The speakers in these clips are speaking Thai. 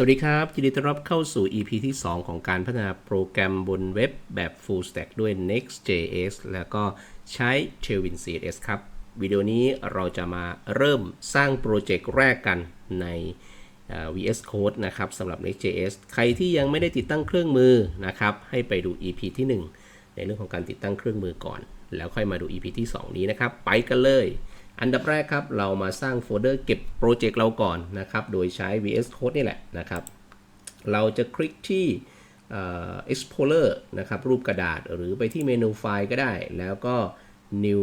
สวัสดีครับยินดีต้อนรับเข้าสู่ EP ที่ 2 ของการพัฒนาโปรแกรมบนเว็บแบบ Full Stack ด้วย Next.js แล้วก็ใช้ Tailwind CSS ครับ วิดีโอนี้เราจะมาเริ่มสร้างโปรเจกต์แรกกันใน VS Code นะครับสำหรับ Next.js ใครที่ยังไม่ได้ติดตั้งเครื่องมือนะครับ ให้ไปดู EP ที่ 1 ในเรื่องของการติดตั้งเครื่องมือก่อน แล้วค่อยมาดู EP ที่ 2 นี้นะครับ ไปกันเลย อันดับแรกครับ เรามาสร้างโฟลเดอร์เก็บโปรเจกต์เราก่อนนะครับ โดยใช้ VS Code นี่แหละนะครับ เราจะคลิกที่ Explorer นะครับรูปกระดาษหรือไปที่เมนูไฟล์ก็ได้ แล้วก็ New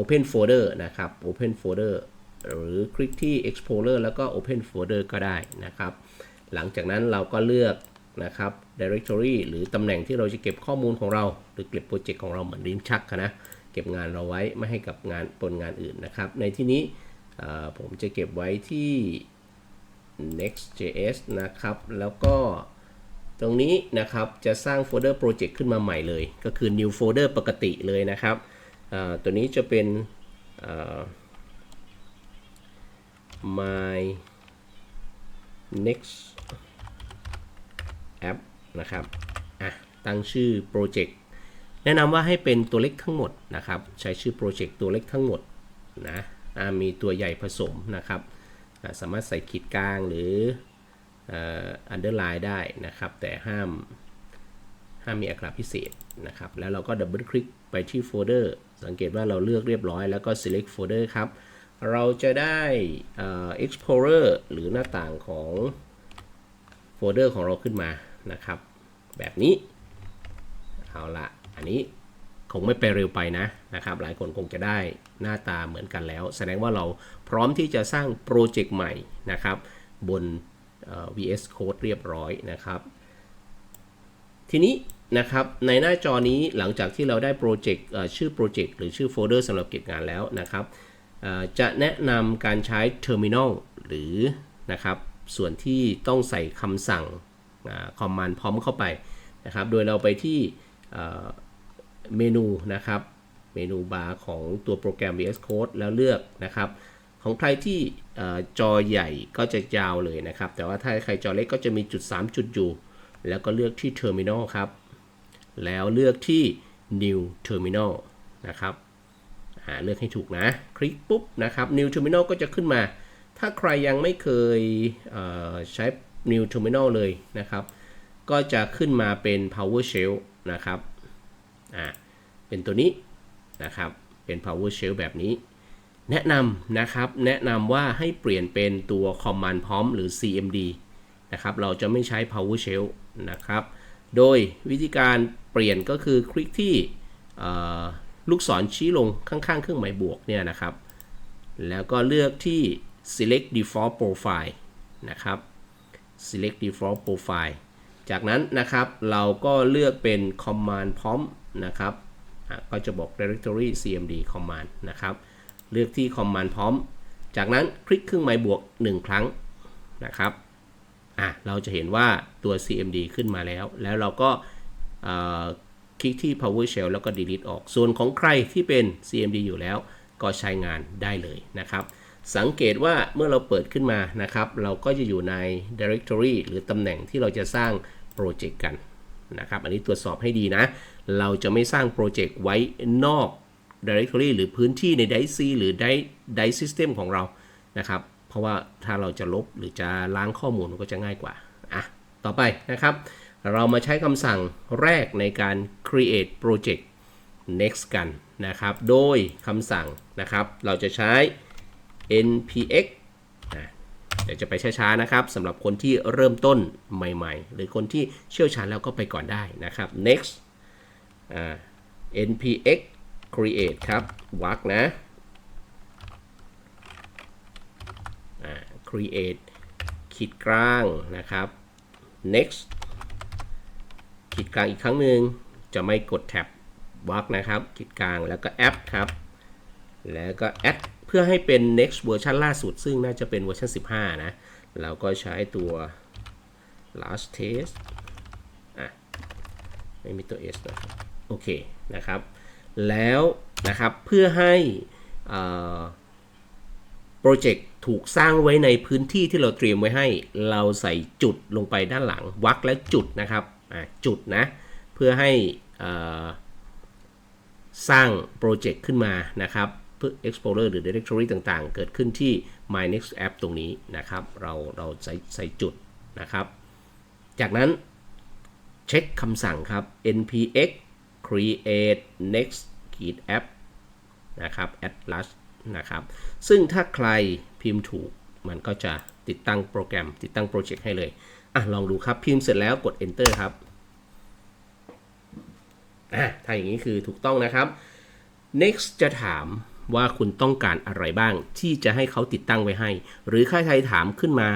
Open Folder นะครับ Open Folder หรือคลิกที่ Explorer แล้วก็ Open Folder ก็ได้นะครับ หลังจากนั้นเราก็เลือกนะครับ Directory หรือตำแหน่งที่เราจะเก็บข้อมูลของเรา หรือเก็บโปรเจกต์ของเราเหมือนลิ้นชักนะ เก็บงานเราไว้ไม่ให้กับงานปนงานอื่นนะครับ ในที่นี้ผมจะเก็บไว้ที่ next.js นะครับ แล้วก็ตรงนี้นะครับจะสร้างโฟลเดอร์โปรเจกต์ขึ้นมาใหม่เลย ก็คือ new folder ปกติเลยนะครับตัวนี้จะเป็น my next app นะครับ อะ ตั้งชื่อโปรเจกต์ แนะนำว่าให้เป็นตัวเล็กทั้งหมดนะครับ ใช้ชื่อโปรเจกต์ตัวเล็กทั้งหมดนะมีตัวใหญ่ผสมนะครับ สามารถใส่ขีดกลางหรืออันเดอร์ไลน์ได้นะครับ แต่ห้ามห้ามมีอักขระพิเศษนะครับ แล้วเราก็ดับเบิลคลิกไปที่โฟลเดอร์สังเกตว่าเราเลือกเรียบร้อยแล้วก็ select folder ครับ เราจะได้ explorer หรือหน้าต่างของโฟลเดอร์ของเราขึ้นมานะครับ แบบนี้ เอาละ อันนี้คงไม่ไปเร็วไปนะนะครับ หลายคนคงจะได้หน้าตาเหมือนกันแล้ว แสดงว่าเราพร้อมที่จะสร้างโปรเจกต์ใหม่นะครับ บน VS Code เรียบร้อยนะครับ ทีนี้นะครับในหน้าจอนี้หลังจากที่เราได้โปรเจกต์ชื่อโปรเจกต์หรือชื่อโฟลเดอร์สำหรับเก็บงานแล้วนะครับจะแนะนำการใช้ Terminal หรือนะครับส่วนที่ต้องใส่คำสั่งคอมมานด์พร้อมเข้าไปนะครับ โดยเราไปที่ เมนูนะครับ เมนูบาร์ของตัวโปรแกรม VS Code แล้วเลือกนะครับของใครที่จอใหญ่ก็จะยาวเลยนะครับ แต่ว่าถ้าใครจอเล็กก็จะมีจุด 3 จุดอยู่ แล้วก็เลือกที่ Terminal ครับ แล้วเลือกที่ New Terminal นะครับอ่าเลือกให้ถูกนะ คลิกปุ๊บนะครับ New Terminal ก็จะขึ้นมา ถ้าใครยังไม่เคยเใช้ New Terminal เลยนะครับ ก็จะขึ้นมาเป็น PowerShell นะครับ อ่าเป็นตัวนี้นะครับ เป็น PowerShell แบบนี้ แนะนำนะครับ แนะนำว่าให้เปลี่ยนเป็นตัว Command Prompt หรือ CMD นะครับ เราจะไม่ใช้ PowerShell นะครับ โดยวิธีการเปลี่ยนก็คือคลิกที่ลูกศรชี้ลงข้างๆ เครื่องหมายบวกเนี่ยนะครับ แล้วก็เลือกที่ select default profile นะครับ select default profile จากนั้นนะครับเราก็เลือกเป็น command prompt นะครับก็จะบอก directory cmd command นะครับ เลือกที่ command prompt จากนั้นคลิกเครื่องหมายบวก 1 ครั้งนะครับอะเราจะเห็นว่าตัว cmd ขึ้นมาแล้ว แล้วเราก็คลิกที่ powershell แล้วก็ delete ออก ส่วนของใครที่เป็น cmd อยู่แล้ว ก็ใช้งานได้เลยนะครับ สังเกตว่าเมื่อเราเปิดขึ้นมานะครับ เราก็จะอยู่ใน directory หรือตำแหน่งที่เราจะสร้าง โปรเจกต์กันนะครับ อันนี้ตรวจสอบให้ดีนะ เราจะไม่สร้างโปรเจกต์ไว้นอก directory หรือพื้นที่ใน dice หรือ dice system ของเรานะครับ เพราะว่าถ้าเราจะลบหรือจะล้างข้อมูลมันก็จะง่ายกว่า อะ ต่อไปนะครับ เรามาใช้คำสั่งแรกในการ create project next กันนะครับ โดยคำสั่งนะครับ เราจะใช้ npx เดี๋ยวจะไปช้าๆนะครับสำหรับคนที่เริ่มต้นใหม่ๆ หรือคนที่เชี่ยวชาญแล้วก็ไปก่อนได้นะครับ next npx create ครับวักนะ create ขีดกลางนะครับ next ขีดกลางอีกครั้งหนึ่งจะไม่กดแท็บวักนะครับขีดกลางแล้วก็ app ครับ แล้วก็ add เพื่อให้เป็น next เวอร์ชันล่าสุด ซึ่งน่าจะเป็นเวอร์ชัน15 นะ เราก็ใช้ตัว last test อะ ไม่มีตัว s นะโอเคนะครับ แล้วนะครับ เพื่อให้โปรเจกต์ถูกสร้างไว้ในพื้นที่ที่เราเตรียมไว้ให้ เราใส่จุดลงไปด้านหลังวรรคและจุดนะครับจุดนะ เพื่อให้สร้างโปรเจกต์ขึ้นมานะครับ Explorer หรือ Directory ต่างๆ เกิดขึ้นที่ My Next App ตรงนี้นะครับ เราเราใส่ใส่จุดนะครับ จากนั้นเช็คคำสั่งครับ npx create next app นะครับ atlas นะครับ ซึ่งถ้าใครพิมพ์ถูกมันก็จะติดตั้งโปรแกรม ติดตั้งโปรเจกต์ให้เลย อะ ลองดูครับ พิมพ์เสร็จแล้วกด enter ครับ อะ ถ้าอย่างนี้คือถูกต้องนะครับ next จะถาม ว่าคุณต้องการอะไรบ้าง ที่จะให้เขาติดตั้งไว้ให้ หรือใครๆถามขึ้นมา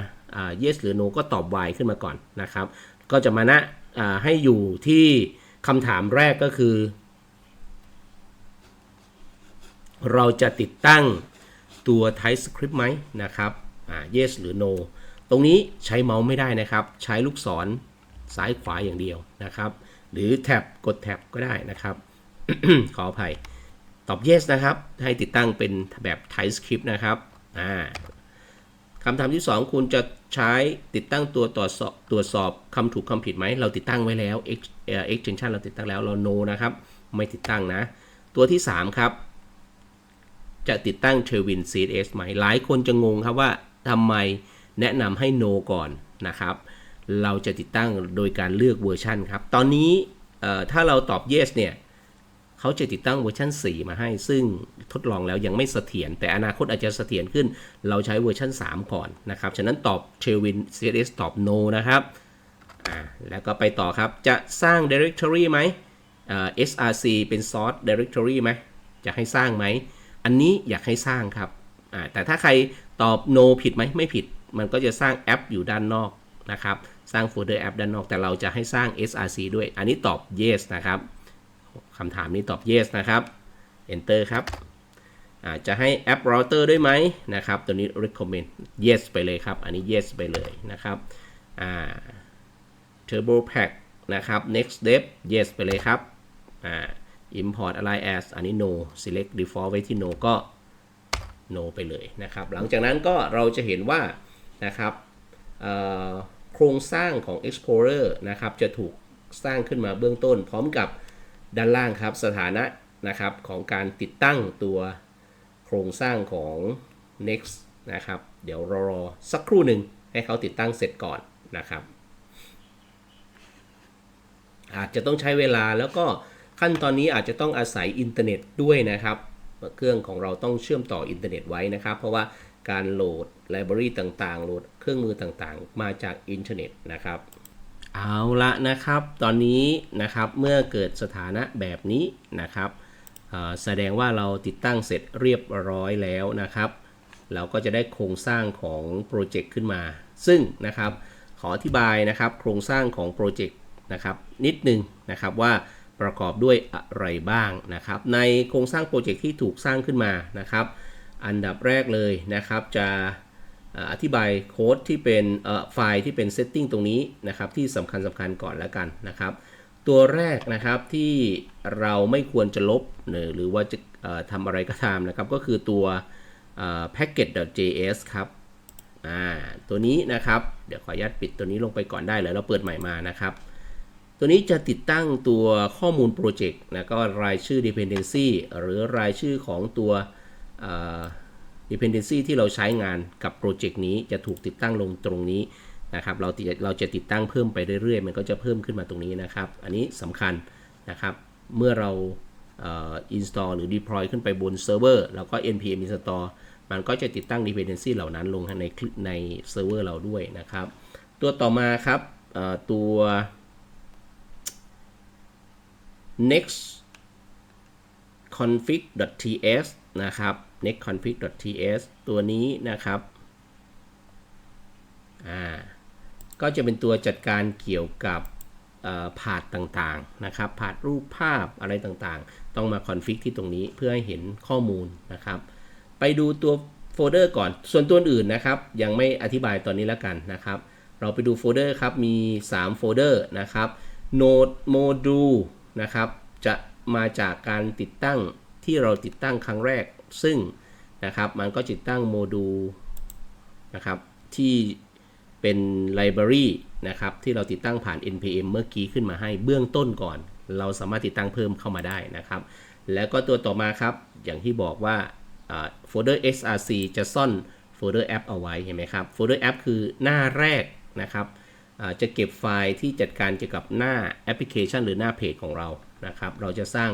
yes หรือ no ก็ตอบ y ขึ้นมาก่อนนะครับ ก็จะมานะให้อยู่ที่คำถามแรกก็คือ เราจะติดตั้งตัว TypeScript ไหมนะครับอ่า yes หรือ no ตรงนี้ใช้เมาส์ไม่ได้นะครับ ใช้ลูกศรซ้ายขวาอย่างเดียวนะครับ หรือแท็บกดแท็บก็ได้นะครับ ขออภัย ตอบ yes นะครับ ให้ติดตั้งเป็นแบบ TypeScript นะครับอ่าคำถามที่ 2 คุณจะใช้ติดตั้งตัวตรวจสอบตรวจสอบคำถูกคำผิดไหม เราติดตั้งไว้แล้ว extension เราติดตั้งแล้วเรา no นะครับ ไม่ติดตั้งนะ ตัวที่ 3 ครับ จะติดตั้ง Tailwind CSS ไหม หลายคนจะงงครับว่าทำไมแนะนำให้ no ก่อนนะครับ เราจะติดตั้งโดยการเลือกเวอร์ชันครับ ตอนนี้ถ้าเราตอบ yes เนี่ย เขาจะติดตั้งเวอร์ชัน4 มาให้ ซึ่งทดลองแล้วยังไม่เสถียรแต่อนาคตอาจจะเสถียรขึ้น เราใช้เวอร์ชัน3 ก่อนนะครับ ฉะนั้นตอบ Tailwind CSS ตอบ no นะครับแล้วก็ไปต่อครับจะสร้าง directory ไหม src เป็น source directory ไหมจะให้สร้างไหม อันนี้อยากให้สร้างครับแต่ถ้าใครตอบ no ผิดไหมไม่ผิด มันก็จะสร้างแอปอยู่ด้านนอกนะครับ สร้างโฟลเดอร์แอปด้านนอกแต่เราจะให้สร้าง src ด้วย อันนี้ตอบ yes นะครับ คำถามนี้ตอบ yes นะครับ enter ครับอาจจะให้แอป router ด้วยไหมนะครับ ตัวนี้ recommend yes ไปเลยครับ อันนี้ yes ไปเลยนะครับอ่า turbo pack นะครับ next step yes ไปเลยครับอ่า import alias อันนี้ no select default ไว้ที่ no ก็ no ไปเลยนะครับ หลังจากนั้นก็เราจะเห็นว่านะครับโครงสร้างของ Explorer นะครับ จะถูกสร้างขึ้นมาเบื้องต้น พร้อมกับ ด้านล่างครับสถานะนะครับของการติดตั้งตัวโครงสร้างของ Next นะครับ เดี๋ยวรอรอสักครู่หนึ่งให้เขาติดตั้งเสร็จก่อนนะครับ อาจจะต้องใช้เวลาแล้วก็ขั้นตอนนี้อาจจะต้องอาศัยอินเทอร์เน็ตด้วยนะครับ เครื่องของเราต้องเชื่อมต่ออินเทอร์เน็ตไว้นะครับ เพราะว่าการโหลดไลบรารีต่างๆ โหลดเครื่องมือต่างๆ มาจากอินเทอร์เน็ตนะครับ เอาละนะครับ ตอนนี้นะครับเมื่อเกิดสถานะแบบนี้นะครับแสดงว่าเราติดตั้งเสร็จเรียบร้อยแล้วนะครับ เราก็จะได้โครงสร้างของโปรเจกต์ขึ้นมา ซึ่งนะครับขออธิบายนะครับโครงสร้างของโปรเจกต์นะครับนิดนึงนะครับว่าประกอบด้วยอะไรบ้างนะครับ ในโครงสร้างโปรเจกต์ที่ถูกสร้างขึ้นมานะครับ อันดับแรกเลยนะครับจะ อธิบายโค้ดที่เป็นไฟล์ที่เป็นเซตติ้งตรงนี้นะครับที่สำคัญสำคัญก่อนแล้วกันนะครับ ตัวแรกนะครับที่เราไม่ควรจะลบหรือหรือว่าจะทำอะไรก็ตามนะครับ ก็คือตัว package.js ครับตัวนี้นะครับ เดี๋ยวขออนุญาตปิดตัวนี้ลงไปก่อนได้เลยเราเปิดใหม่มานะครับ ตัวนี้จะติดตั้งตัวข้อมูลโปรเจกต์แล้วก็รายชื่อ dependency หรือรายชื่อของตัว dependency ที่เราใช้งานกับโปรเจกต์นี้จะถูกติดตั้งลงตรงนี้นะครับ เราติดเราจะติดตั้งเพิ่มไปเรื่อยๆ มันก็จะเพิ่มขึ้นมาตรงนี้นะครับ อันนี้สำคัญนะครับ เมื่อเราเอ่อ install หรือ deploy ขึ้นไปบนเซิร์ฟเวอร์แล้วก็ npm install มันก็จะติดตั้ง dependency เหล่านั้นลงในในเซิร์ฟเวอร์เราด้วยนะครับ ตัวต่อมาครับตัว next config.ts นะครับ next config.ts ตัวนี้นะครับอ่าก็จะเป็นตัวจัดการเกี่ยวกับผาดต่างๆนะครับผาดรูปภาพอะไรต่างๆ ต้องมาคอนฟิกที่ตรงนี้เพื่อให้เห็นข้อมูลนะครับ ไปดูตัวโฟลเดอร์ก่อน ส่วนตัวอื่นนะครับ ยังไม่อธิบายตอนนี้แล้วกันนะครับ เราไปดูโฟลเดอร์ครับ มี 3 โฟลเดอร์นะครับ Node Module นะครับ จะมาจากการติดตั้งที่เราติดตั้งครั้งแรก ซึ่งนะครับมันก็จะตั้งโมดูลนะครับที่เป็น library นะครับที่เราติดตั้งผ่าน npm เมื่อกี้ขึ้นมาให้เบื้องต้นก่อน เราสามารถติดตั้งเพิ่มเข้ามาได้นะครับ แล้วก็ตัวต่อมาครับ อย่างที่บอกว่าโฟลเดอร์ src จะซ่อนโฟลเดอร์แอปเอาไว้เห็นไหมครับโฟลเดอร์แอปคือหน้าแรกนะครับจะเก็บไฟล์ที่จัดการเกี่ยวกับหน้าแอปพลิเคชัน หรือหน้าเพจของเรานะครับ เราจะสร้าง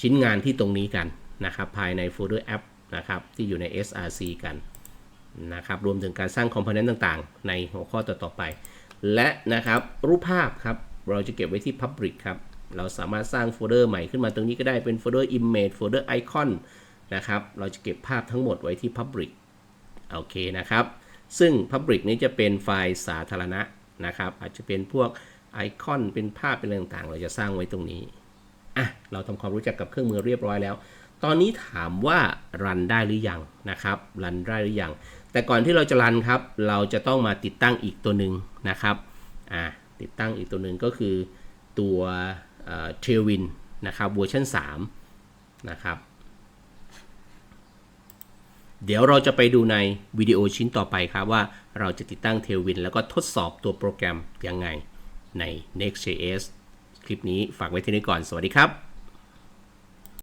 ชิ้นงานที่ตรงนี้กัน นะครับภายในโฟลเดอร์แอปนะครับที่อยู่ใน src กันนะครับรวมถึงการสร้างคอมโพเนนต์ต่างๆ ในหัวข้อต่อๆไป และนะครับรูปภาพครับเราจะเก็บไว้ที่ Public ครับเราสามารถสร้างโฟลเดอร์ใหม่ขึ้นมาตรงนี้ก็ได้เป็นโฟลเดอร์ Image โฟลเดอร์ Icon นะครับเราจะเก็บภาพทั้งหมดไว้ที่ Public โอเคนะครับ ซึ่ง Public นี้จะเป็นไฟล์สาธารณะนะครับ อาจจะเป็นพวกไอคอนเป็นภาพเป็นอะไรต่างๆ เราจะสร้างไว้ตรงนี้อะเราทำความรู้จักกับเครื่องมือเรียบร้อยแล้ว ตอนนี้ถามว่ารันได้หรือยังนะครับรันได้หรือยัง แต่ก่อนที่เราจะรันครับ เราจะต้องมาติดตั้งอีกตัวหนึ่งนะครับอะติดตั้งอีกตัวหนึ่งก็คือตัวเทลวินนะครับเวอร์ชัน3นะครับเดี๋ยวเราจะไปดูในวิดีโอชิ้นต่อไปครับว่าเราจะติดตั้ง Tailwind แล้วก็ทดสอบตัวโปรแกรมยังไงใน Next.js คลิปนี้ฝากไว้ที่นี่ก่อน สวัสดีครับ